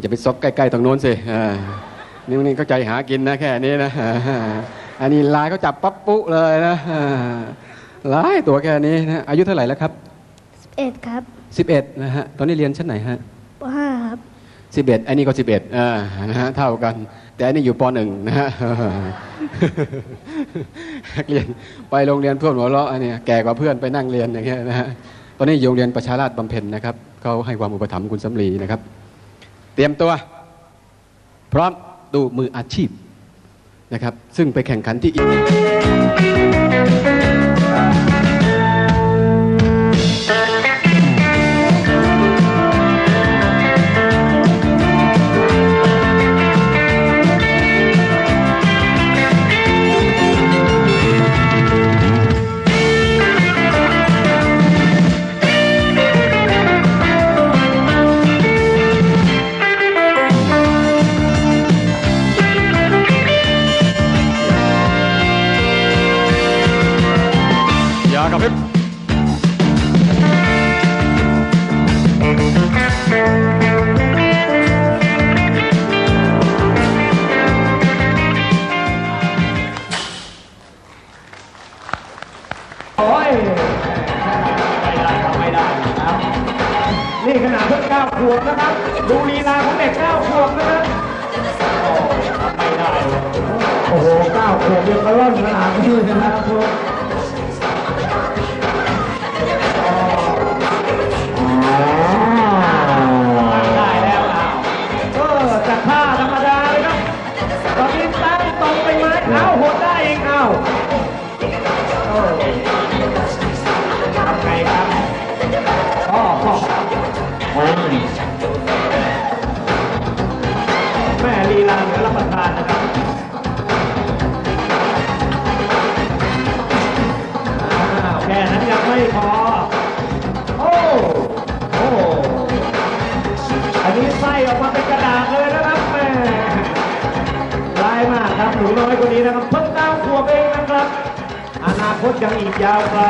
อย่าไปซอกใกล้ๆตรงโน้นสิอ่านี่นี่ก็ใจหากินนะแค่นี้นะอ่าอันนี้ลายเขาจับปั๊บปุ๊เลยนะอ่าหลายตัวแค่นี้นะอายุเท่าไหร่แล้วครับเอ็ดครับ11นะฮะตอนนี้เรียนชั้นไหนฮะปห้าครับ11อันนี้ก็11อ่านะฮะเท่ากัน แต่อันนี้อยู่ป .1 นะฮะนักเรียนไปโรงเรียนเพื่อนหัวเราะอันเนี้ยแก่กว่าเพื่อนไปนั่งเรียนอย่างเงี้ยนะฮะตอนนี้อยู่โรงเรียนประชาราชบำเพ็ญนะครับเขาให้ความอุปถัมภ์คุณสำลีนะครับ เตรียมตัว พร้อมดูมืออาชีพนะครับ ซึ่งไปแข่งขันที่อินเดียากระพริบโอ้ยไม่ได้ทำไม่ได้นะครับนี่ขนาดเพิ่งเก้าขวบนะครับ ดูลีลาของเด็กเก้าขวบนะครับโอ้ทำไม่ได้โอ้โหเก้าขวบยังกระล่อนขนาดนี้นะครับ ไม่ได้แล้วอ้าวเออจากท่าธรรมดาเลยครับ ตอนนี้ตั้งตรงไปไหมเอ้าหดได้เองเอ้าโอ้ทำไงครับอ๋อโอ้ยแม่ลีลาเหนือรับประทาน มาเป็นกระดาษเลยนะครับแม่ร้ายมากครับหนูน้อยคนนี้นะครับเพิ่งเก้าขวบเองนะครับ อนาคตยังอีกยาวไกล